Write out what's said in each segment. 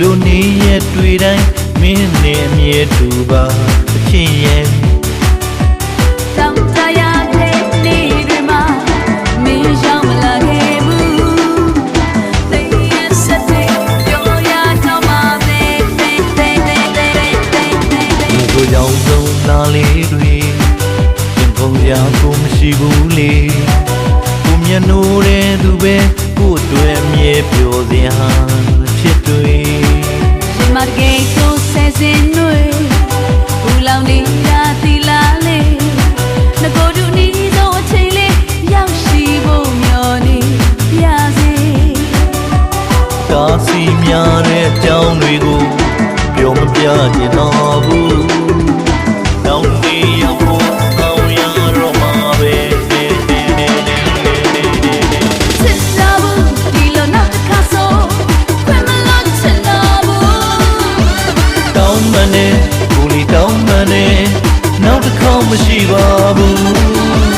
လိုနေရတွေ့တိုင်းမင်းနဲ့အမြဲတူပါအချင်းရဲ့တောင်းတရတဲ့နေ့တွေမှာမင်းရောက်မလာခဲ့ဘူးသိရစတဲ့ပြောရတော့မှာပဲပဲပဲပဲပဲပဲပဲဒီကိုကြောင့်ဆုံးလာလေးတွေရင်ခုန်ရကိုမရှိဘူးလေကိုမျက်နှိုးတဲ့သူပဲကို့အတွက်အမြဲပြောစရာဖြစ်တွေရှင် မတကယ်ကိုဆဲစင်တွေဘူးလောင်နေရသီလာလေငကိုတူနီးသောအချိန်လေးရောက်ရှိဖို့မျှော်နေပြစေကားစီများတဲ့အကြောင်းတွေကိုပြောမပြချင်တော့ဘူး မနဲ့ကိုလီတောင်းမနဲ့နောက်တစ်ခေါက်မရှိပါဘူး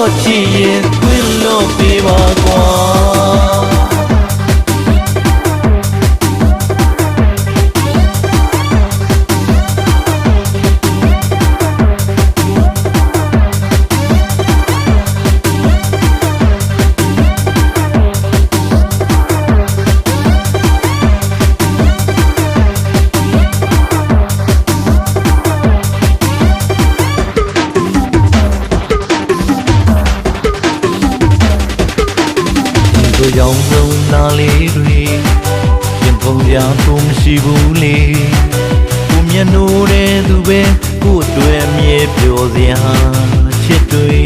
ခောက်တော့ချစ်ရင်ခွင့်လို့ပေးပါကွာ ရောင်စုံလာလေးတွေရင်ပုံပြကိုမရှိဘူးလေကိုမျက်နှိုးတဲ့သူပဲကို့အတွက်အမြဲပြောစရာချစ်တွေ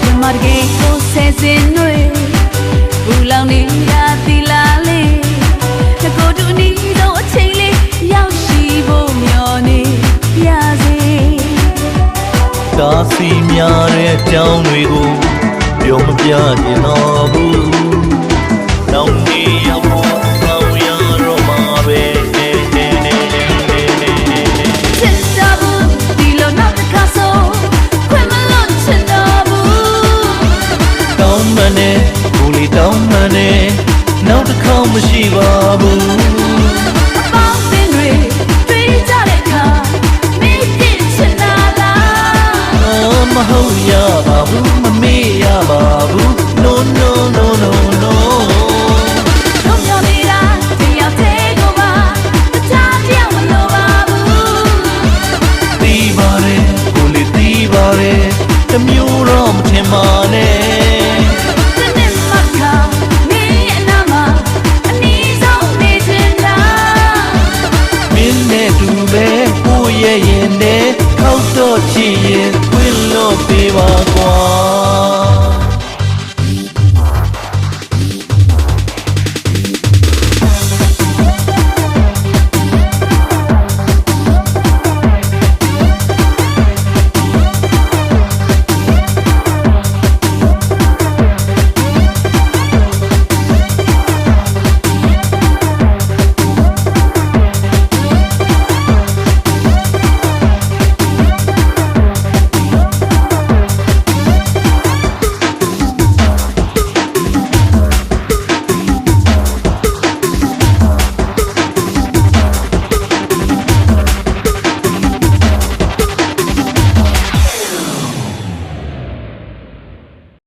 ရှင်မတကယ်ကိုဆဲစင်တွေဘူးလောင်နေရသီလာလေငကိုတူနီးသောအချိန်လေးရောက်ရှိဖို့မျှော်နေပြစေကားစီများတဲ့အကြောင်းတွေကိုပြောမပြချင်တော့ဘူး နောက်တစ်ခေါက်မရှိပါဘူးအပေါင်းအသင်းတွေတွေ့ကြတဲ့အခါမင်းပြစ်ချင်တာလားအော်မဟုတ်ရပါဘူးမမေ့ရပါဘူး no no no no no တို့မျိုးနေတာတယောက်တည်းကိုပါတခြားတယောက်မလိုပါဘူးတီးပါတယ်ကိုလီတီးပါတယ်တစ်မျိုးတော့မထင်ပါ